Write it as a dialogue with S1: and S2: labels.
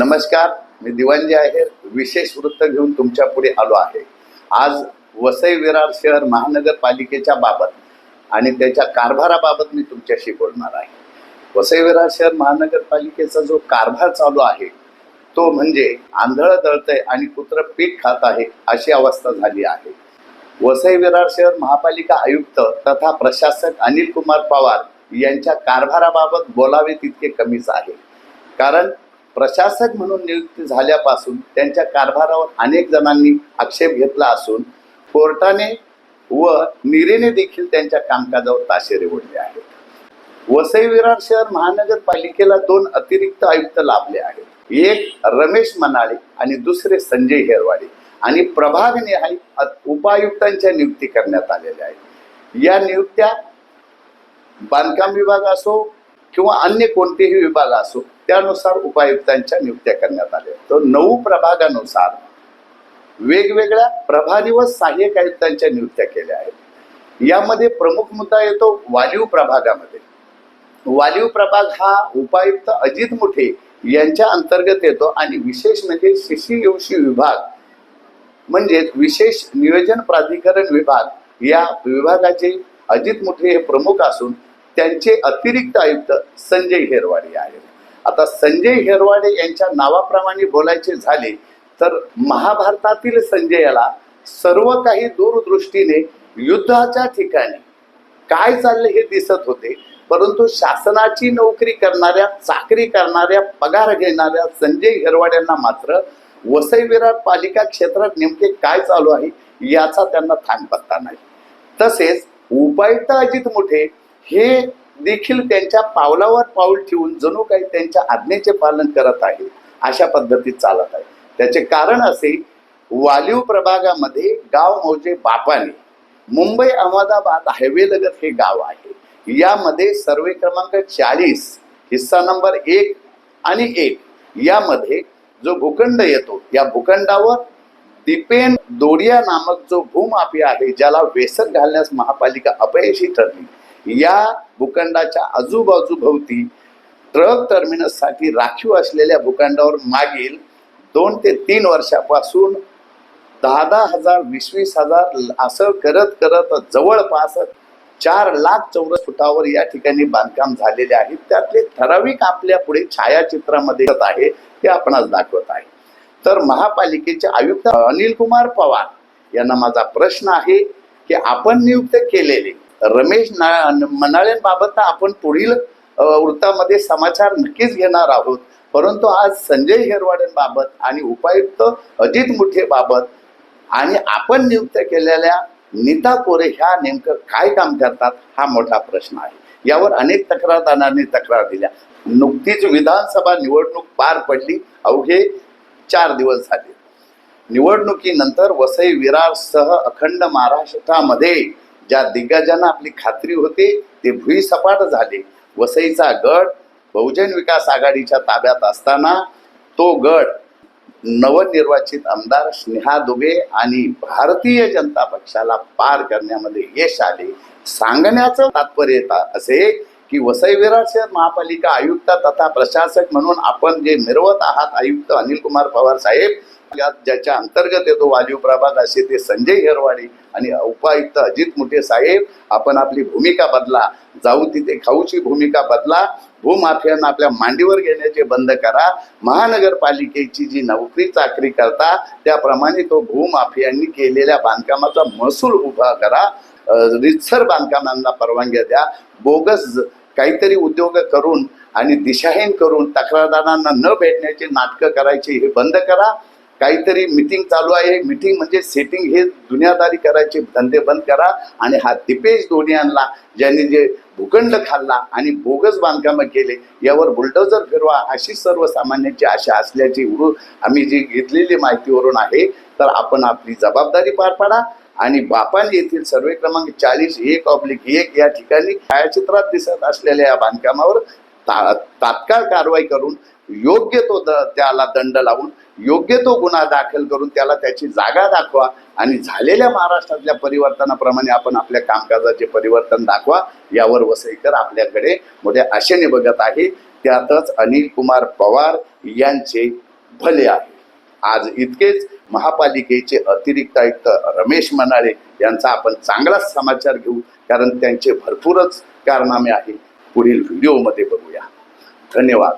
S1: नमस्कार मी दिवांजी आहे विशेष वृत्त घेऊन तुमच्यापुढे आलो आहे. आज वसई विरार शहर महानगरपालिकेच्या बाबत आणि त्याच्या कारभाराबाबत मी तुमच्याशी बोलणार आहे. वसई विरार शहर महानगरपालिकेचा जो कारभार चालू आहे तो म्हणजे आंधळ दळतंय आणि कुत्र पीठ खात आहे अशी अवस्था झाली आहे. वसई विरार शहर महापालिका आयुक्त तथा प्रशासक अनिल कुमार पवार यांच्या कारभाराबाबत बोलावे तितके कमीच आहे. कारण प्रशासक म्हणून नियुक्ती झाल्यापासून त्यांच्या कारभारावर अनेक जणांनी आक्षेप घेतला असून कोर्टाने व निरेने देखील त्यांच्या कामकाजावर ताशेरे ओढले आहेत. वसई विरार शहर महानगरपालिकेला दोन अतिरिक्त आयुक्त लाभले आहेत. एक रमेश मनाळे आणि दुसरे संजय हेरवाडे. आणि प्रभागनिहाय उपायुक्तांच्या नियुक्ती करण्यात आलेल्या आहेत. या नियुक्त्या बांधकाम विभाग असो किंवा अन्य कोणतेही विभाग असो त्यानुसार उपायुक्तांच्या नियुक्त्या करण्यात आल्या. तर नऊ प्रभागानुसार वेगवेगळ्या प्रभारी व सहाय्यक आयुक्तांच्या नियुक्त्या केल्या आहेत. यामध्ये प्रमुख मुद्दा येतो वालीव प्रभागामध्ये. वालीव प्रभाग हा उपायुक्त अजित मुठे यांच्या अंतर्गत येतो आणि विशेष म्हणजे शिशीयोशी विभाग म्हणजेच विशेष नियोजन प्राधिकरण विभाग या विभागाचे अजित मुठे हे प्रमुख असून त्यांचे अतिरिक्त आयुक्त संजय हेरवाडे आहेत. आता संजय हेरवाडे यांच्या नावाप्रमाणे बोलायचे झाले तर महाभारतातील संजयाला सर्व काही दूरदृष्टीने युद्धाच्या ठिकाणी काय चाललं हे दिसत होते परंतु शासनाची नोकरी करणाऱ्या चाकरी करणाऱ्या पगार घेणाऱ्या संजय हेरवाड्यांना मात्र वसईविरार पालिका क्षेत्रात नेमके काय चालू आहे याचा त्यांना थांगपत्ता नाही. तसेच उपायुक्त अजित मुठे हे देखील त्यांच्या पावलावर पाऊल ठेवून जणू काही त्यांच्या आज्ञेचे पालन करत आहे अशा पद्धतीत चालत आहे त्याचे कारण असे वालीव प्रभागामध्ये गाव मौजे बापाने मुंबई अहमदाबाद हायवे लगत हे गाव आहे. यामध्ये सर्वे क्रमांक चाळीस हिस्सा नंबर एक आणि एक यामध्ये जो भूखंड येतो या भूखंडावर दिपेन दोडिया नामक जो भूमापी आहे ज्याला वेसन घालण्यास महापालिका अपयशी ठरली. या भूखंडाच्या आजूबाजूभोवती ट्रक टर्मिनससाठी राखीव असलेल्या भूखंडावर मागील दोन ते तीन वर्षापासून दहा दहा हजार वीस वीस हजार असं करत करत जवळपास चार लाख चौरस फुटावर या ठिकाणी बांधकाम झालेले आहे. त्यातले ठराविक आपल्या पुढे छायाचित्रामध्ये येत आहे ते आपणास दाखवत आहे. तर महापालिकेचे आयुक्त अनिल कुमार पवार यांना माझा प्रश्न आहे की आपण नियुक्त केलेले रमेश ना- मनाळेंबाबत आपण पुढील वृत्तामध्ये समाचार नक्कीच घेणार आहोत. परंतु आज संजय हेरवाडेंबाबत आणि उपायुक्त अजित मुठेबाबत आणि आपण नियुक्त केलेल्या नीता कोरे ह्या नेमकं काय काम करतात हा मोठा प्रश्न आहे. यावर अनेक तक्रारदारांनी तक्रार दिल्या. नुकतीच विधानसभा निवडणूक पार पडली. अवघे चार दिवस झाले. निवडणुकीनंतर वसई विरारसह अखंड महाराष्ट्रामध्ये ज्या दिग्गजांना आपली खात्री होते ते भुईसपाट झाले. वसईचा गड बहुजन विकास आघाडीच्या ताब्यात असताना तो गड नवनिर्वाचित आमदार स्नेहा दुबे आणि भारतीय जनता पक्षाला पार करण्यामध्ये यश आले. सांगण्याचं तात्पर्य असे की वसई विरार शहर महापालिका आयुक्त तथा प्रशासक म्हणून आपण जे मिरवत आहात आयुक्त अनिल कुमार पवार साहेब यात ज्याच्या अंतर्गत येतो वालीव प्रभाग असे ते संजय हेरवाडे आणि उपायुक्त अजित मुठे साहेब आपण आपली भूमिका बदला. जाऊ तिथे खाऊची भूमिका बदला. भूमाफियांना आपल्या मांडीवर घेण्याचे बंद करा. महानगरपालिकेची जी नोकरी चाकरी करता त्याप्रमाणे तो भूमाफियांनी केलेल्या बांधकामाचा महसूल उभा करा. रितसर बांधकामांना परवानग्या द्या. बोगस काहीतरी उद्योग करून आणि दिशाहीन करून तक्रारदारांना न भेटण्याचे नाटकं करायचे हे बंद करा. काहीतरी मिटिंग चालू आहे. मिटिंग म्हणजे सेटिंग हे दुनियादारी करायचे. धंदे बंद करा आणि हा दिपेश दोडियांना ज्यांनी जे भूखंड खाल्ला आणि बोगस बांधकामं केले यावर बुलडोजर फिरवा अशी सर्वसामान्यांची आशा असल्याची उरू आम्ही जी घेतलेली माहितीवरून आहे तर आपण आपली जबाबदारी पार पाडा आणि बापान येथील सर्वे क्रमांक चाळीस एक ऑब्लिक एक या ठिकाणी छायाचित्रात दिसत असलेल्या या बांधकामावर ता तात्काळ कारवाई करून योग्य तो द त्याला दंड लावून योग्य तो गुन्हा दाखल करून त्याला त्याची जागा दाखवा आणि झालेल्या महाराष्ट्रातल्या परिवर्तनाप्रमाणे आपण आपल्या कामकाजाचे परिवर्तन दाखवा यावर वसईकर आपल्याकडे मोठ्या आशेने बघत आहे. त्यातच अनिल कुमार पवार यांचे भले आहे. आज इतकेच महापालिकेचे अतिरिक्त आयुक्त रमेश मनाळे यांचा आपण चांगलाच समाचार घेऊ कारण त्यांचे भरपूरच कारनामे आहे. पुढील व्हिडिओमध्ये बघूया. धन्यवाद.